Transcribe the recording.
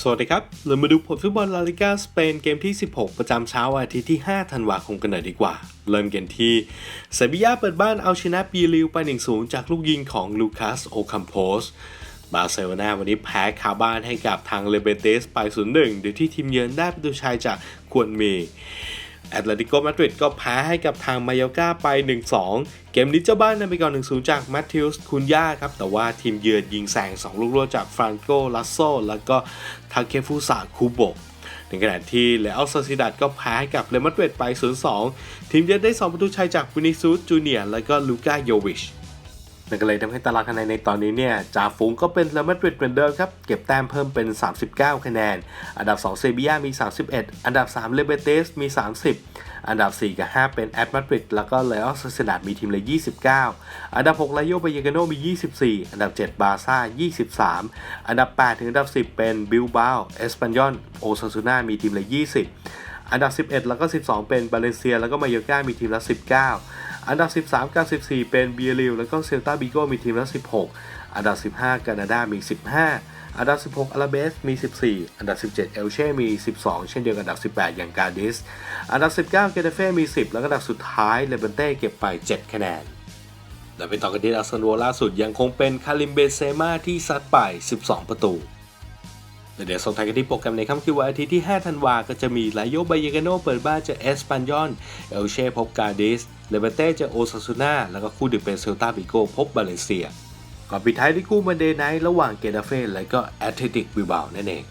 สวัสดีครับ เรามาดูผลฟุตบอลลาลิกาสเปนเกมที่ 16 ประจำเช้าวันอาทิตย์ที่ 5 ธันวาคมกันหน่อยดีกว่า เริ่มกันที่เซบียาเปิดบ้านเอาชนะบีลิวไป 1-0 จากลูกยิงของลูคัสโอคัมโพสบาร์เซโลนาวันนี้แพ้คาบ้านให้กับทางเลเบเตสไป 0-1 โดยที่ทีมเยือนได้ประตูชัยจากควนเม แอตเลติโกมาดริดก็แพ้ให้กับทางมายอร์กาไป 1-2 เกมนี้เจ้าบ้านนำไปก่อน 1-0 จากแมทธิวส์คุนย่าครับ แต่ว่าทีมเยือนยิงแซง2 ลูกรวดจากฟรานโกลัสโซแล้วก็ทาเคฟุสาคูโบกในขณะที่เลอัลซาซิดัดก็แพ้ให้กับเรอัลมาดริดไป 0-2 ทีมเยือนได้ 2 ประตูชัยจากวินิซูสจูเนียร์และก็ลูก้าโยวิช นั่นก็เลยทำให้ตารางคะแนนในตอนนี้เนี่ยจ่าฝูงก็เป็นเรอัลมาดริดเหมือนเดิมครับ เก็บแต้มเพิ่มเป็น 39 คะแนน อันดับ 2 เซบียามี 31 อันดับ 3 เลเบเตสมี 30 อันดับ 4 กับ 5 เป็นแอตมาดริดแล้วก็เลอัลซาซิดาดมีทีมเละ29 อันดับ 6 ไลโยบายกาโนมี 24 อันดับ 7 บาซ่า 23 อันดับ 8 ถึงอันดับ 10 เป็นบิลบาเอสปันยอนโอซาซูนามีทีมเละ20 อันดับ 11 แล้วก็ 12 เป็นบาเลนเซีย แล้วก็มายอร์กามีทีมละ 19 อันดับ 13 กับ 14 เป็นเบียริลแล้วก็เซลตาบิโกมีทีมละ 16 อันดับ 15แคนาดามี 15 อันดับ 16อาราเบสมี 14 อันดับ 17 เอลเช่ มี 12 เช่นเดียวกับอันดับ 18 อย่างกาดิส อันดับ 19 เกเตเฟ่มี 10 แล้วก็อันดับสุดท้ายเลเบนเต้เก็บไป 7 คะแนนและไปต่อกันที่อาร์เซนอลล่าสุดยังคงเป็นคาริมเบเซมาที่ซัดไป 12 ประตู เดี๋ยวส่งท้ายกันที่โปรแกรมในค่ำคืนวันอาทิตย์ที่ 5 ธันวาก็จะมีลาโยบายเกโนเปิดบ้านเจอเอสปันยอน เอลเช่พบกาดิสเลเบเต้เจอโอซาซูนาแล้วก็คู่ดึกเป็นเซลตาบิโกพบบาเลเซียก่อนปิดท้ายที่คู่มันเดย์ไนท์ระหว่างเกนาเฟ่และก็แอตเลติกบิบาวนั่นเอง